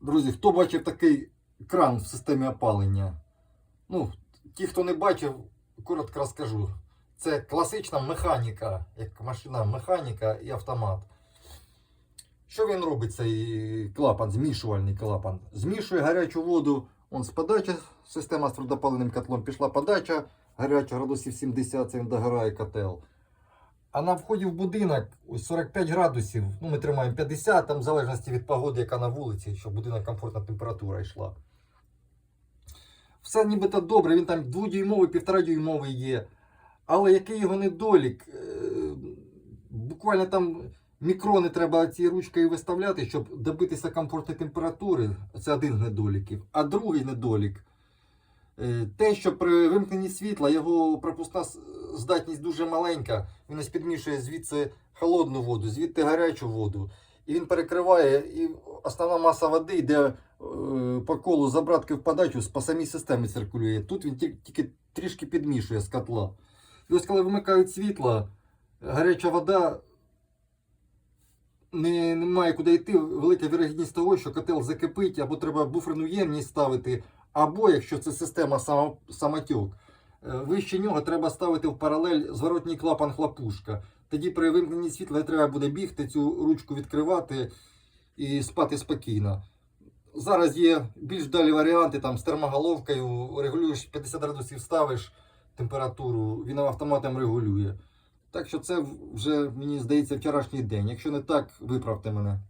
Друзі, хто бачив такий кран в системі опалення? Ну, ті, хто не бачив, коротко розкажу. Це класична механіка, як машина механіка і автомат. Що він робить, цей клапан, змішувальний клапан? Змішує гарячу воду, он з подачі, система з твердопаливним котлом пішла подача, гаряча градусів 70, це він догорає котел. А на вході в будинок ось 45 градусів, ну ми тримаємо 50, там в залежності від погоди, яка на вулиці, щоб будинок комфортна температура йшла. Все нібито добре, він там дводюймовий, півторадюймовий є. Але який його недолік? Е, Буквально там мікрони треба цією ручкою виставляти, щоб добитися комфортної температури. Це один з недоліків. А другий недолік те, що при вимкненні світла його пропускна здатність дуже маленька. Він ось підмішує звідси холодну воду, звідти гарячу воду. І він перекриває, і основна маса води йде е, по колу з обратки в подачу, по самій системі циркулює. Тут він тільки трішки підмішує з котла. І ось коли вимикають світло, гаряча вода не, немає куди йти. Велика вірогідність того, що котел закипить, або треба буферну ємність ставити, або якщо це система само, самотьок, е, вище нього треба ставити в паралель зворотній клапан хлопушка. Тоді при вимкненні світла не треба буде бігти, цю ручку відкривати і спати спокійно. Зараз є більш далі варіанти там з термоголовкою, регулюєш 50 градусів ставиш температуру, він автоматом регулює. Так що це вже, мені здається, вчорашній день. Якщо не так, виправте мене.